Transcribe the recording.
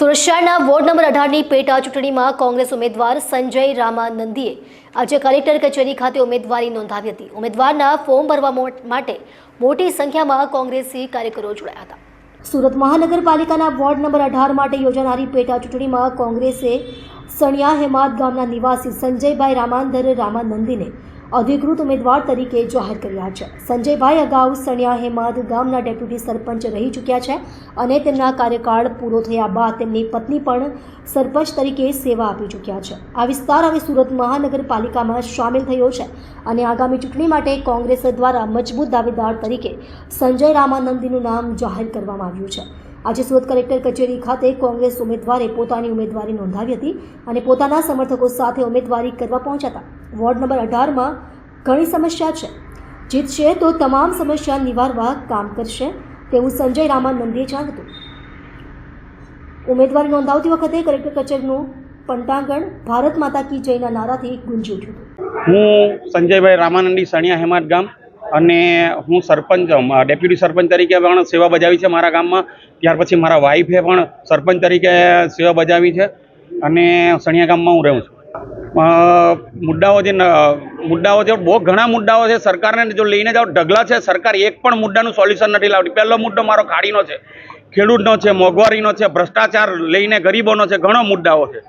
શહેરના ward number અઢારની પેટા ચૂંટણીમાં કોંગ્રેસ ઉમેદવાર સંજય રામાનંદીએ આજે કલેક્ટર કચેરી ખાતે ઉમેદવારી નોંધાવી હતી. ઉમેદવારના ફોર્મ ભરવા માટે મોટી સંખ્યામાં કોંગ્રેસી કાર્યકરો જોડાયા હતા. સુરત મહાનગરપાલિકાના વોર્ડ નંબર અઢાર માટે યોજાનારી પેટા ચૂંટણીમાં કોંગ્રેસે સણિયા હેમાદ ગામના નિવાસી સંજયભાઈ રામાંધર રામાનંદીને અધિકૃત ઉમેદવાર તરીકે જાહેર કર્યા છે. સંજયભાઈ અગાઉ સણિયા હેમાદ ગામના ડેપ્યુટી સરપંચ રહી ચૂક્યા છે અને તેમના કાર્યકાળ પૂરો થયા બાદ તેમની પત્ની પણ સરપંચ તરીકે સેવા આપી ચૂક્યા છે. આ વિસ્તાર હવે સુરત મહાનગરપાલિકામાં સામેલ થયો છે અને આગામી ચૂંટણી માટે કોંગ્રેસ દ્વારા મજબૂત દાવેદાર તરીકે સંજય રામાનંદીનું નામ જાહેર કરવામાં આવ્યું છે. આજે સુરત કલેક્ટર કચેરી ખાતે કોંગ્રેસ ઉમેદવારે પોતાની ઉમેદવારી નોંધાવી હતી અને પોતાના સમર્થકો સાથે ઉમેદવારી કરવા પહોંચ્યા હતા. વોર્ડ નંબર અઢારમાં ઘણી સમસ્યા છે. જીતશે તો તમામ સમસ્યા નિવારવા કામ કરશે તેવું સંજય રામાનંદીએ જાણતું. ઉમેદવારી નોંધાવતી વખતે કલેક્ટર કચેરીનું પંટાંગણ ભારત માતા કી જયના નારાથી ગુંજી ઉઠ્યું હું સંજયભાઈ રામાનંદી સણિયા હેમાત ગામ અને હું સરપંચ ડેપ્યુટી સરપંચ તરીકે પણ સેવા બજાવી છે મારા ગામમાં. ત્યાર પછી મારા વાઈફે પણ સરપંચ તરીકે સેવા બજાવી છે અને સણિયા ગામમાં હું રહું છું. મુદ્દાઓ જે મુદ્દાઓ છે બહુ ઘણા મુદ્દાઓ છે સરકારને જો લઈને જાઓ, ઢગલા છે સરકાર એક પણ મુદ્દાનું સોલ્યુશન નથી લાવતી. પહેલો મુદ્દો મારો ખાડીનો છે, ખેડૂતનો છે, મોંઘવારીનો છે, ભ્રષ્ટાચાર લઈને ગરીબોનો છે, ઘણો મુદ્દાઓ છે.